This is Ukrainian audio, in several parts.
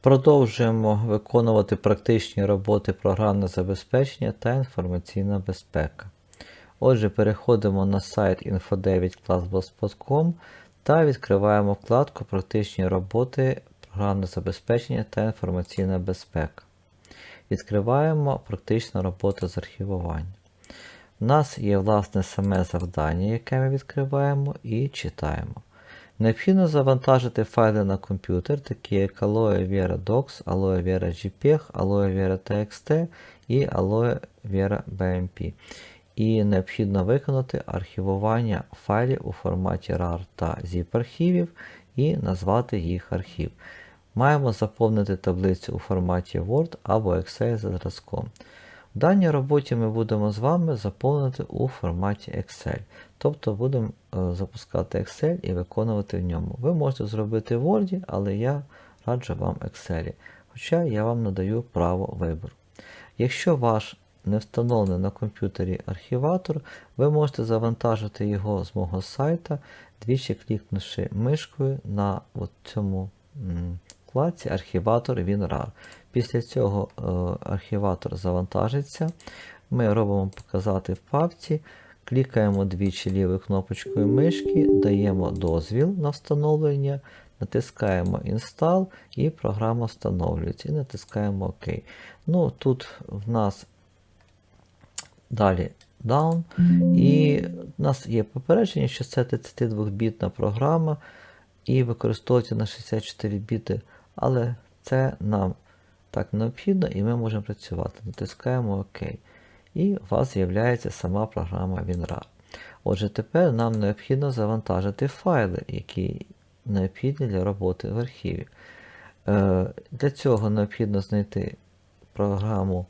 Продовжуємо виконувати практичні роботи програмне забезпечення та інформаційна безпека. Отже, переходимо на сайт info9classblogspot.com та відкриваємо вкладку Практичні роботи програмне забезпечення та інформаційна безпека. Відкриваємо практична робота з архівування. У нас є власне саме завдання, яке ми відкриваємо і читаємо. Необхідно завантажити файли на комп'ютер, такі як Aloe Vera Docs, Aloe Vera JPEG, Aloe Vera TXT і Aloe Vera BMP. І необхідно виконати архівування файлів у форматі RAR та ZIP архівів і назвати їх архів. Маємо заповнити таблицю у форматі Word або Excel за зразком. В даній роботі ми будемо з вами заповнити у форматі Excel. Тобто будемо е, запускати Excel і виконувати в ньому. Ви можете зробити в Word, але я раджу вам Excel. Хоча я вам надаю право вибору. Якщо ваш не встановлений на комп'ютері архіватор, ви можете завантажити його з мого сайта, двічі клікнувши мишкою на цьому вкладці архіватор WinRAR. Після цього е, архіватор завантажиться. Ми робимо показати в папці, клікаємо двічі лівою кнопочкою мишки, даємо дозвіл на встановлення, натискаємо Install і програма встановлюється. І натискаємо ОК. Ну, Тут в нас далі Down. І в нас є попередження, що це 32-бітна програма і використовується на 64 біти, але це нам так необхідно і ми можемо працювати. Натискаємо ОК. І у вас з'являється сама програма WinRAR. Отже, тепер нам необхідно завантажити файли, які необхідні для роботи в архіві. Е, Для цього необхідно знайти програму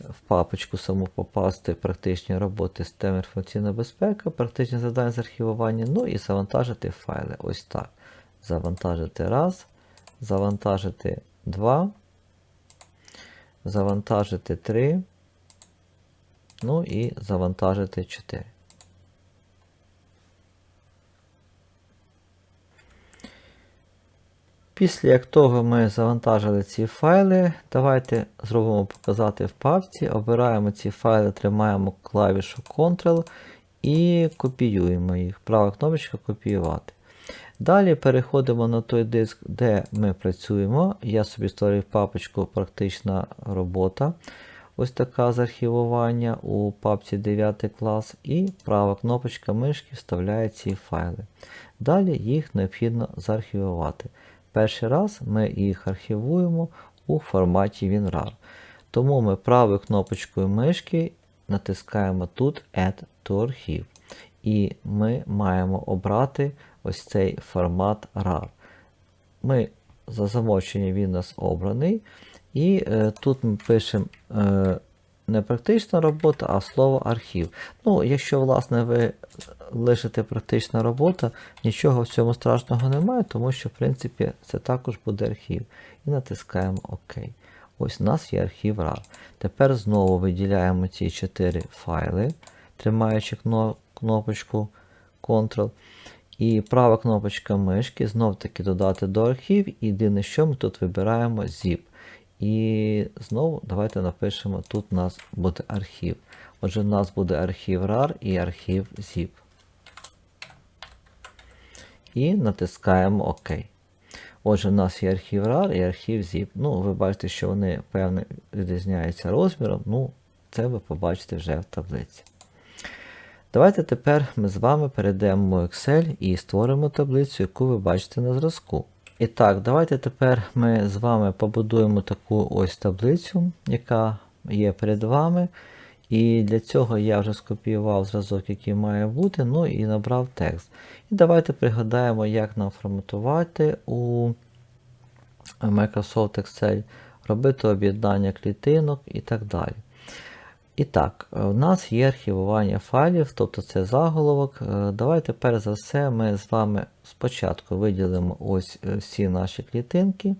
в папочку саму попасти практичні роботи системи інформаційна безпека, практичні завдання з архівування, ну і завантажити файли. Ось так. Завантажити раз, завантажити два, завантажити три, ну і завантажити 4. Після як того ми завантажили ці файли, давайте зробимо показати в папці, обираємо ці файли, тримаємо клавішу Ctrl і копіюємо їх. Права кнопочка копіювати. Далі переходимо на той диск, де ми працюємо. Я собі створив папочку Практична робота. Ось така з архівування у папці 9 клас. І права кнопочка мишки вставляє ці файли. Далі їх необхідно заархівувати. Перший раз ми їх архівуємо у форматі WinRAR. Тому ми правою кнопочкою мишки натискаємо тут Add to Archive. І ми маємо обрати ось цей формат RAR. Ми за замовчення він у нас обраний. І е, тут ми пишемо е, не практична робота, а слово архів. Ну, Якщо, власне, ви лишите практична робота, нічого в цьому страшного немає, тому що, в принципі, це також буде архів. І натискаємо ОК. Ось у нас є архів RAR. Тепер знову виділяємо ці 4 файли, тримаючи кнопочку Ctrl. І права кнопочка мишки знов-таки додати до архів. Єдине, що ми тут вибираємо zip. І знову давайте напишемо: тут у нас буде архів. Отже, у нас буде архів RAR і архів zip. І натискаємо ОК. Отже, у нас є архів RAR і архів zip. Ну, ви бачите, що вони, певно, відрізняються розміром. Ну, це ви побачите вже в таблиці. Давайте тепер ми з вами перейдемо в Excel і створимо таблицю, яку ви бачите на зразку. І так, давайте тепер ми з вами побудуємо таку ось таблицю, яка є перед вами. І для цього я вже скопіював зразок, який має бути, ну і набрав текст. І давайте пригадаємо, як нам форматувати у Microsoft Excel, робити об'єднання клітинок і так далі. І так, у нас є архівування файлів, тобто це заголовок. Давайте перш за все ми з вами спочатку виділимо ось всі наші клітинки.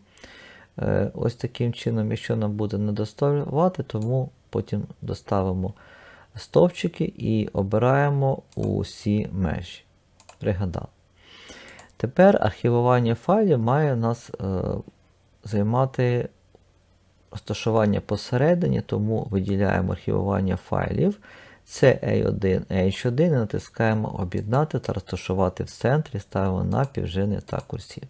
Ось таким чином, якщо нам буде недоставати, тому потім доставимо стовпчики і обираємо усі межі. Пригадали. Тепер архівування файлів має нас займати розташування посередині, тому виділяємо архівування файлів. Це A1, H1 і натискаємо Об'єднати та розташувати в центрі, ставимо на півжини та курсів.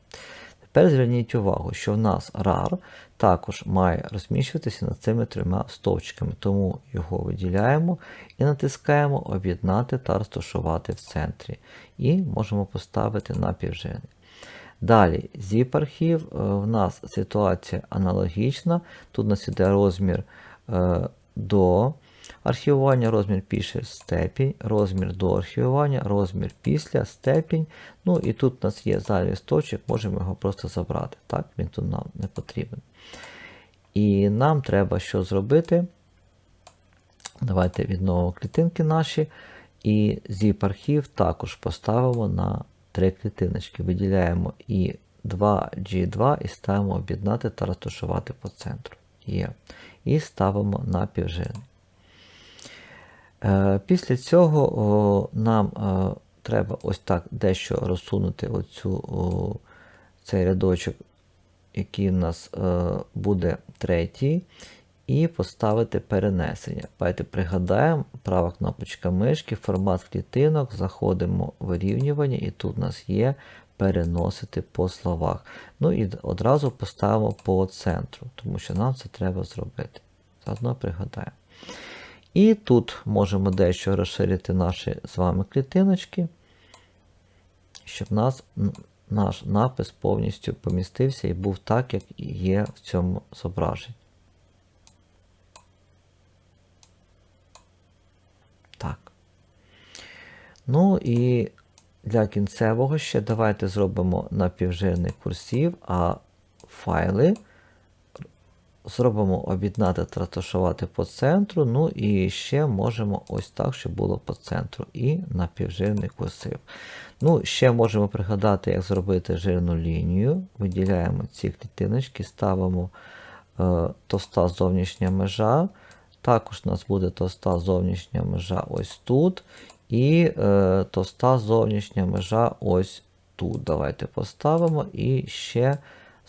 Тепер зверніть увагу, що в нас RAR також має розміщуватися над цими трьома стовпчиками, тому його виділяємо і натискаємо Об'єднати та розташувати в центрі. І можемо поставити на півжини. Далі, zip-архів, е, в нас ситуація аналогічна. Тут у нас іде розмір е, до архівування, розмір пише степінь, розмір до архівування, розмір після степінь. Ну і тут у нас є зайвий стовчик, можемо його просто забрати. Так, Він тут нам не потрібен. І нам треба що зробити. Давайте відновимо клітинки наші. І zip-архів також поставимо на три клітиночки. Виділяємо і 2G2 і ставимо об'єднати та розташувати по центру. Є. І ставимо на півжини. Е, Після цього нам е, треба ось так дещо розсунути оцю, цей рядочок, який у нас е, буде третій, і поставити перенесення. Давайте пригадаємо, права кнопочка мишки, формат клітинок, заходимо в вирівнювання, і тут у нас є переносити по словах. Ну і одразу поставимо по центру, тому що нам це треба зробити. Заодно пригадаємо. І тут можемо дещо розширити наші з вами клітиночки, щоб нас, наш напис повністю помістився і був так, як є в цьому зображенні. Так. Ну і для кінцевого ще давайте зробимо напівжирний курсів, а файли зробимо об'єднати та розташувати по центру. Ну і ще можемо ось так, щоб було по центру. І напівжирний курсив. Ну, ще можемо пригадати, як зробити жирну лінію. Виділяємо ці клітиночки, ставимо е, товста зовнішня межа. Також у нас буде товста зовнішня межа ось тут. І е, товста зовнішня межа ось тут. Давайте поставимо і ще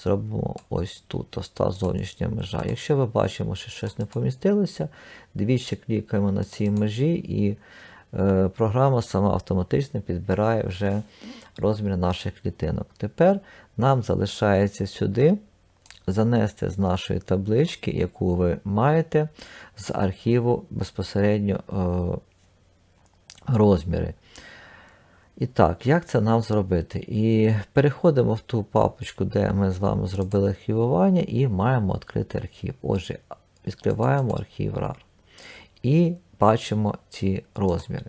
зробимо ось тут товста зовнішня межа. Якщо ви бачимо, що щось не помістилося, двічі клікаємо на цій межі, і е, програма сама автоматично підбирає вже розмір наших клітинок. Тепер нам залишається сюди занести з нашої таблички, яку ви маєте, з архіву безпосередньо е, розміри. І так, як це нам зробити? І переходимо в ту папочку, де ми з вами зробили архівування, і маємо відкрити архів. Отже, відкриваємо архів RAR. І бачимо ці розміри.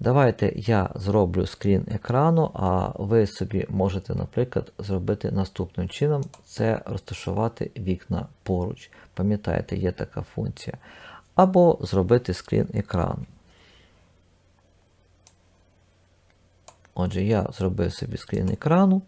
Давайте я зроблю скрін екрану, а ви собі можете, наприклад, зробити наступним чином: це розташувати вікна поруч. Пам'ятаєте, є така функція. Або зробити скрін екрану. Отже, я зробив собі скрін екрану.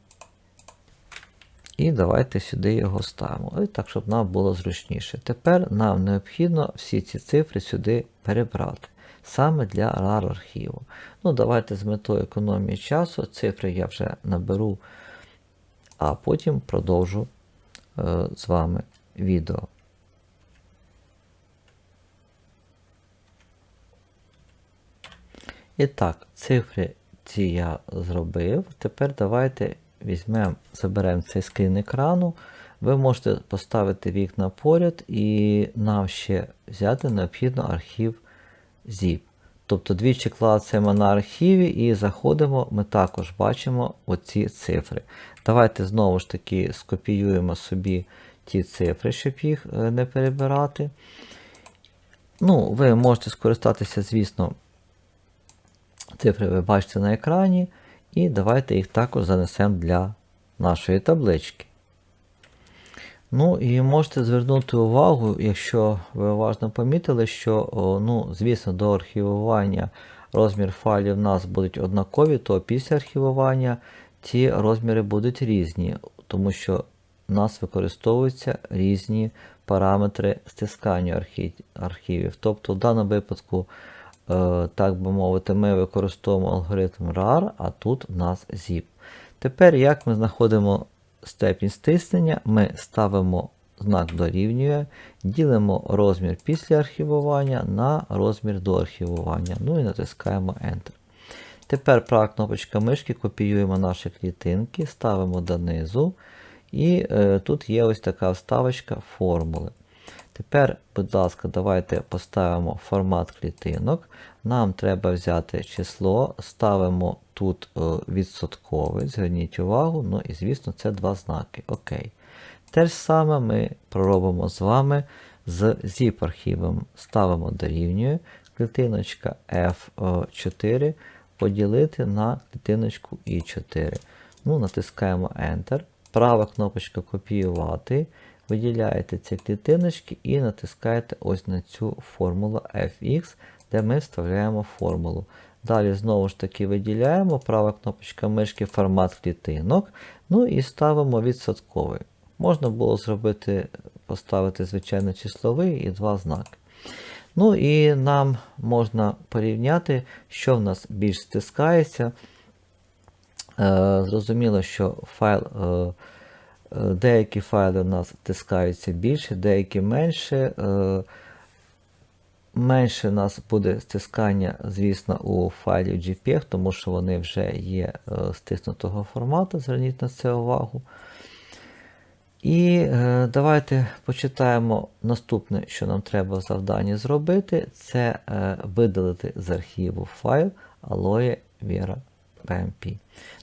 І давайте сюди його ставимо. Ось так, щоб нам було зручніше. Тепер нам необхідно всі ці цифри сюди перебрати. Саме для RAR архіву. Ну, давайте з метою економії часу цифри я вже наберу, а потім продовжу е, з вами відео. І так, цифри ці я зробив. Тепер давайте візьмемо, заберемо цей скрін екрану. Ви можете поставити вікна поряд, і нам ще взяти необхідно архів ZIP. Тобто двічі клацаємо на архіві і заходимо, ми також бачимо оці цифри. Давайте знову ж таки скопіюємо собі ті цифри, щоб їх е, не перебирати. Ну, Ви можете скористатися, звісно, Цифри ви бачите на екрані, і давайте їх також занесемо для нашої таблички. Ну і можете звернути увагу, якщо ви уважно помітили, що, ну, звісно, до архівування розмір файлів у нас будуть однакові, то після архівування ці розміри будуть різні, тому що у нас використовуються різні параметри стискання архівів. Тобто, в даному випадку так би мовити, ми використовуємо алгоритм RAR, а тут у нас ZIP. Тепер, як ми знаходимо степінь стиснення ми ставимо знак дорівнює, ділимо розмір після архівування на розмір до архівування. Ну і натискаємо Enter. Тепер права кнопочка мишки, копіюємо наші клітинки, ставимо донизу. І е, тут є ось така вставочка формули. Тепер, будь ласка, давайте поставимо формат клітинок. Нам треба взяти число, ставимо тут е, відсотковий, зверніть увагу, ну і звісно, це два знаки. Окей. Те ж саме ми проробимо з вами з zip-архівом. Ставимо дорівнює клітиночка F4 поділити на клітиночку I4. Ну, Натискаємо Enter. Права кнопочка копіювати. Виділяєте ці клітиночки і натискаєте ось на цю формулу fx, де ми вставляємо формулу. Далі знову ж таки виділяємо права кнопочка мишки формат клітинок. Ну і ставимо відсотковий. Можна було зробити, поставити звичайно числовий і два знаки. Ну і нам можна порівняти, що в нас більш стискається. Е, Зрозуміло, що файл, е, деякі файли у нас стискаються більше, деякі менше. Е, Менше у нас буде стискання, звісно, у файлі JPEG, тому що вони вже є е, стиснутого формату, зверніть на це увагу. І е, давайте почитаємо наступне, що нам треба в завданні зробити, це е, видалити з архіву файл Aloe Vera PMP.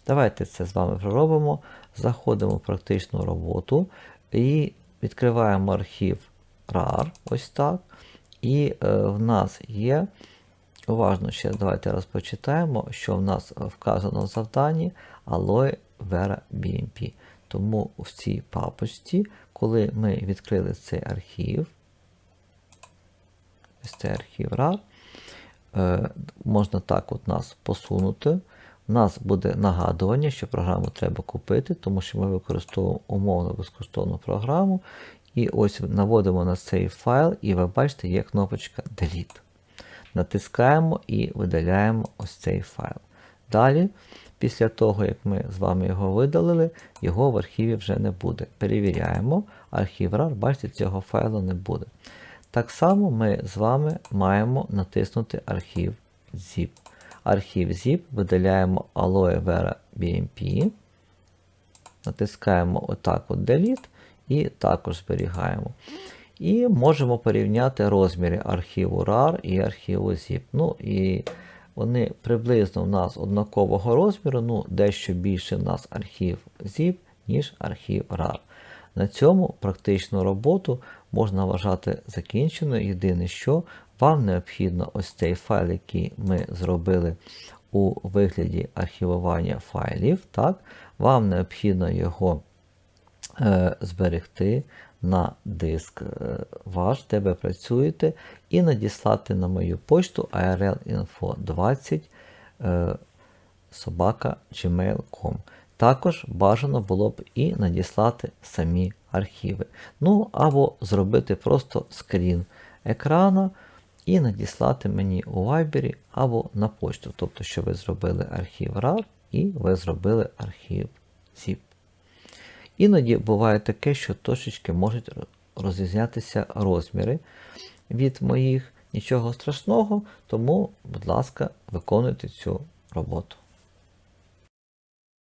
Давайте це з вами проробимо. Заходимо в практичну роботу і відкриваємо архів RAR. ось так. І е, в нас є, уважно ще давайте розпочитаємо, що в нас вказано в завданні Aloe Vera BMP. Тому в цій папочці, коли ми відкрили цей архів, ось цей архів RAR, е, можна так от нас посунути. У нас буде нагадування, що програму треба купити, тому що ми використовуємо умовно безкоштовну програму. І ось наводимо на цей файл, і ви бачите, є кнопочка Delete. Натискаємо і видаляємо ось цей файл. Далі, після того, як ми з вами його видалили, його в архіві вже не буде. Перевіряємо, архів RAR, бачите, цього файлу не буде. Так само ми з вами маємо натиснути архів zip. Архів zip видаляємо Aloe Vera BMP. Натискаємо отак от Delete і також зберігаємо. І можемо порівняти розміри архіву RAR і архіву zip. Ну і Вони приблизно в нас однакового розміру, ну дещо більше в нас архів zip, ніж архів RAR. На цьому практичну роботу можна вважати закінченою. Єдине, що вам необхідно ось цей файл, який ми зробили у вигляді архівування файлів. так, Вам необхідно його е, зберегти на диск е, ваш, де ви працюєте, і надіслати на мою почту arlinfo20 е, собака gmail.com. Також бажано було б і надіслати самі архіви. Ну, або зробити просто скрін екрана і надіслати мені у Viber або на почту. Тобто, що ви зробили архів RAR і ви зробили архів ZIP. Іноді буває таке, що трошечки можуть розрізнятися розміри від моїх. Нічого страшного, тому, будь ласка, виконуйте цю роботу.